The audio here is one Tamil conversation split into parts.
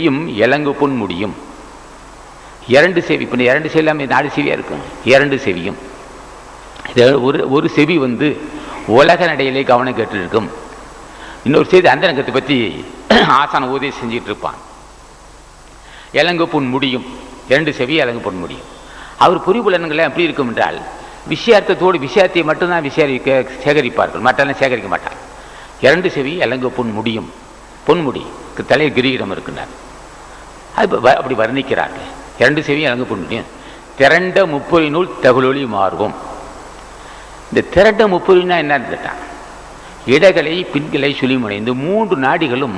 செவியும் இலங்கு பொன் முடியும். இரண்டு செவி இப்போ இரண்டு செவி இல்லாமல் நாலு செவியாக இருக்கும் இரண்டு செவியும். ஒரு ஒரு செவி வந்து உலக நடையிலே கவனம் கேட்டு இருக்கும் இன்னொரு செய்தி அந்த நகத்தை பற்றி ஆசான உதவி செஞ்சுட்டு இருப்பான். இலங்கு பொன் முடியும். இரண்டு செவி இலங்கு பொன் முடியும். அவர் புரிபுலன்களை எப்படி இருக்கும் என்றால் விஷயார்த்தத்தோடு விஷயத்தை மட்டும்தான் விசாரிக்க சேகரிப்பார்கள். மற்றெல்லாம் சேகரிக்க மாட்டார். இரண்டு செவி இலங்கு பொன் முடியும். பொன்முடி தலையில் கிரீடம் இருக்கின்றார். அது வ- அப்படி வர்ணிக்கிறார்கள். இரண்டு செவியும் இலங்கு பொன் முடியும் திரண்ட முப்பொறி நூல் தகுலொளி மாறுவோம் இந்த திரண்ட முப்பொறினா என்னன்னு கேட்டான். இடகளை பின்களை சுழிமுனை. இந்த மூன்று நாடிகளும்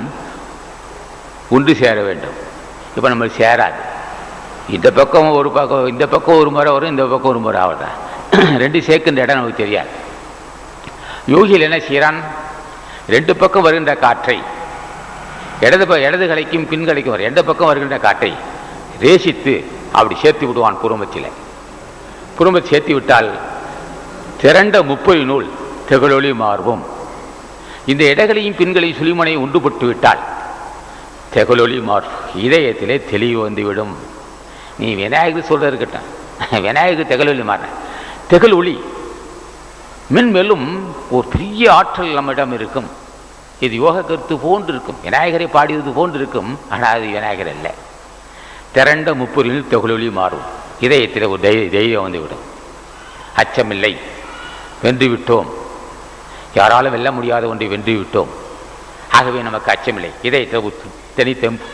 ஒன்று சேர வேண்டும். இப்போ நம்ம சேராது. இந்த பக்கம் ஒரு பக்கம் இந்த பக்கம் ஒரு முறை வரும் இந்த பக்கம் ஒரு முறை ஆகுதா ரெண்டு சேர்க்கின்ற இடம் நமக்கு தெரியாது. யோகியில் என்ன செய்கிறான் ரெண்டு பக்கம் வருகின்ற காற்றை இடது ப இடது கலைக்கும் பின் கலைக்கும் வரும் எந்த பக்கம் வருகின்ற காற்றை ரேசித்து அப்படி சேர்த்து விடுவான் குடும்பத்தில் குடும்பத்தை சேர்த்து விட்டால் திரண்ட முப்பொழி நூல் திகழொளி மாறுவோம் இந்த இடங்களையும் பின்களையும் சுழிமனையும் உண்டுபட்டு விட்டால் திகழொளி மாறு இதயத்திலே தெளிவு வந்துவிடும் நீ விநாயகர் சொல்றது இருக்கட்டும். விநாயகர் தெகலொலி மாறின திகழ் ஒளி மென்மேலும் ஒரு பெரிய ஆற்றல் நம்மிடம் இருக்கும். இது யோக கருத்து போன்று இருக்கும் விநாயகரை பாடியது போன்று இருக்கும் ஆனால் அது விநாயகர் இல்லை திரண்ட முப்பொருளில் தொகுலொளி மாறும். இதயத்தில் ஒரு தை தெய்வம் வந்துவிடும் அச்சமில்லை. வென்று விட்டோம் யாராலும் வெல்ல முடியாத ஒன்றை வென்று விட்டோம் ஆகவே நமக்கு அச்சமில்லை. இதயத்தில் ஒரு தனி தெம்பு